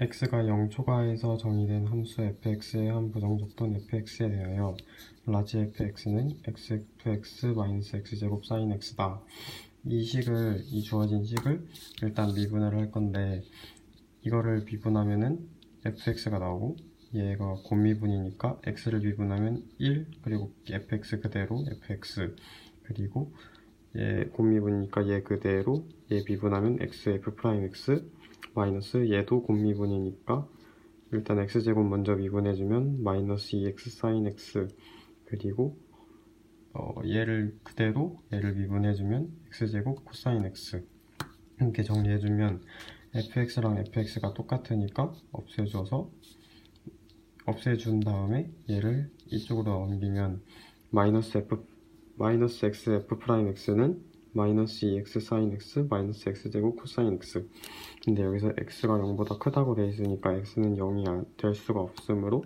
x가 0 초과해서 정의된 함수 fx의 한 부정적분 fx에 대하여 라지 fx는 xfx-x제곱 sin x다. 이 식을, 이 주어진 식을 일단 미분을 할 건데 이거를 미분하면은 fx가 나오고 얘가 곱미분이니까 x를 미분하면 1 그리고 fx 그대로 fx 그리고 얘 곱미분이니까 얘 그대로 얘 미분하면 x f 프라임 x 마이너스 얘도 곱미분이니까 일단 x제곱 먼저 미분해주면 마이너스 2x sin x 그리고 어, 얘를 그대로 얘를 미분해주면 x제곱 코사인 x 이렇게 정리해주면 fx랑 fx가 똑같으니까 없애줘서 없애준 다음에 얘를 이쪽으로 넘기면 마이너스 f 마이너스 x f 프라임 x는 마이너스 2x sin x 마이너스 x제곱 코사인 x. 근데 여기서 x가 0보다 크다고 돼 있으니까 x는 0이 될 수가 없으므로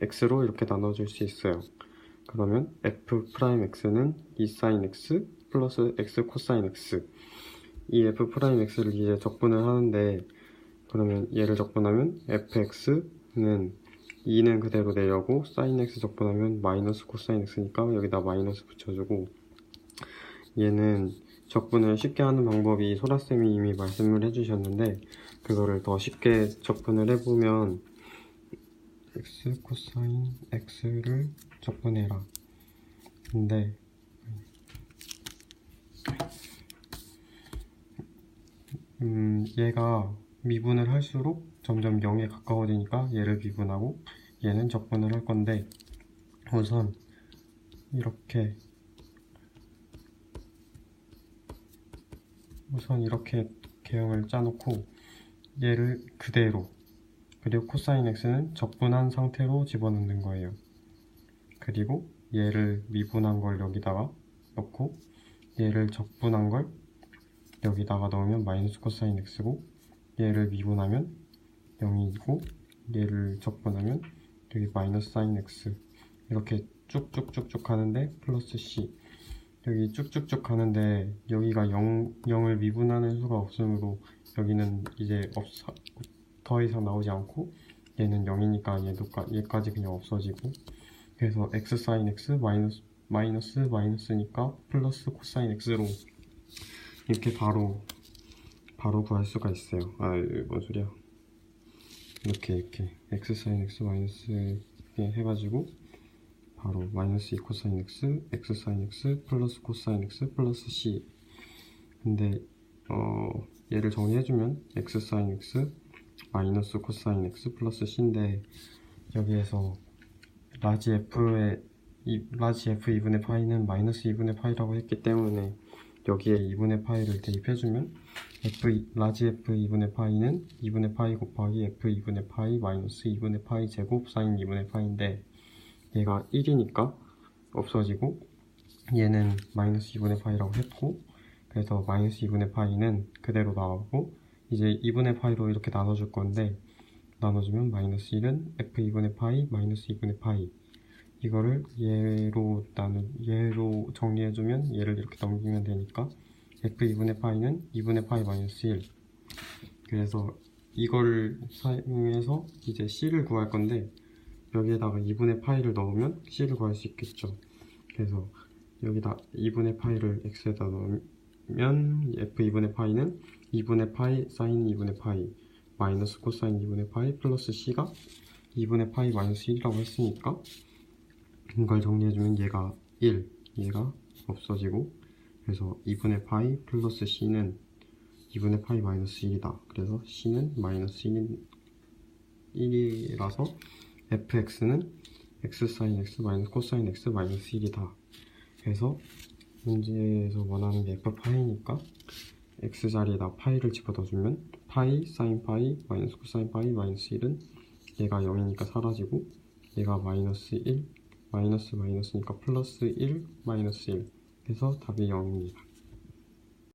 x로 이렇게 나눠줄 수 있어요. 그러면 f 프라임 x는 2 sin x 플러스 x 코사인 x. 이 f 프라임 x를 이제 적분을 하는데 그러면 얘를 적분하면 fx는 2는 그대로 내려고 sin x 적분하면 마이너스 코사인 x니까 여기다 마이너스 붙여주고 얘는 적분을 쉽게 하는 방법이 소라쌤이 이미 말씀을 해주셨는데 그거를 더 쉽게 적분을 해보면 x 코사인 x를 적분해라. 근데 음, 얘가 미분을 할수록 점점 0에 가까워지니까 얘를 미분하고 얘는 적분을 할 건데 우선 이렇게 우선 이렇게 개형을 짜놓고 얘를 그대로 그리고 코사인 x는 적분한 상태로 집어넣는 거예요. 그리고 얘를 미분한 걸 여기다가 넣고 얘를 적분한 걸 여기다가 넣으면 마이너스 코사인 x고 얘를 미분하면 0이고 얘를 적분하면 여기 마이너스 사인 x. 이렇게 쭉쭉쭉쭉 하는데 플러스 c. 여기 쭉쭉쭉 가는데 여기가 0, 0을 미분하는 수가 없으므로 여기는 이제 없, 더 이상 나오지 않고 얘는 0이니까 얘도, 얘까지 그냥 없어지고. 그래서 x 사인 x 마이너스 마이너스 마이너스니까 플러스 코사인 x로 이렇게 바로 바로 구할 수가 있어요. 아 뭔 소리야 이렇게 이렇게 x 사인 x 마이너스 해가지고 바로 마이너스 2 코사인 x, x 사인 x 플러스 코사인 x 플러스 c. 근데 어, 얘를 정리해주면 x 사인 x 마이너스 코사인 x 플러스 c인데 여기에서 라지 f의 이, 라지 f 2분의 파이는 마이너스 2분의 파이라고 했기 때문에 여기에 2분의 파이를 대입해주면 f 라지 f 2분의 파이는 2분의 파이 곱하기 f 2분의 파이 마이너스 2분의 파이 제곱 사인 2분의 파이인데 얘가 1이니까 없어지고 얘는 마이너스 2분의 파이라고 했고 그래서 마이너스 2분의 파이는 그대로 나오고 이제 2분의 파이로 이렇게 나눠줄 건데 나눠주면 마이너스 1은 f2분의 파이 마이너스 2분의 파이 이거를 얘로 나누 얘로 정리해주면 얘를 이렇게 넘기면 되니까 f2분의 파이는 2분의 파이 마이너스 1 그래서 이걸 사용해서 이제 c를 구할 건데 여기에다가 2분의 파이를 넣으면 c를 구할 수 있겠죠. 그래서 여기다 2분의 파이를 x에다 넣으면 f2분의 파이는 2분의 파이 사인 2분의 파이 마이너스 코사인 2분의 파이 플러스 c가 2분의 파이 마이너스 1이라고 했으니까 이걸 정리해주면 얘가 1 얘가 없어지고 그래서 2분의 파이 플러스 c는 2분의 파이 마이너스 1이다 그래서 c는 마이너스 1, 1이라서 fx는 x 사인 x 마이너스 코사인 x 마이너스 1이다. 그래서 문제에서 원하는 게 f 파이니까 x 자리에다 파이를 집어넣어주면 파이 사인 파이 마이너스 코사인 파이 마이너스 1은 얘가 0이니까 사라지고 얘가 마이너스 1 마이너스 마이너스니까 플러스 1 마이너스 1 그래서 답이 0입니다.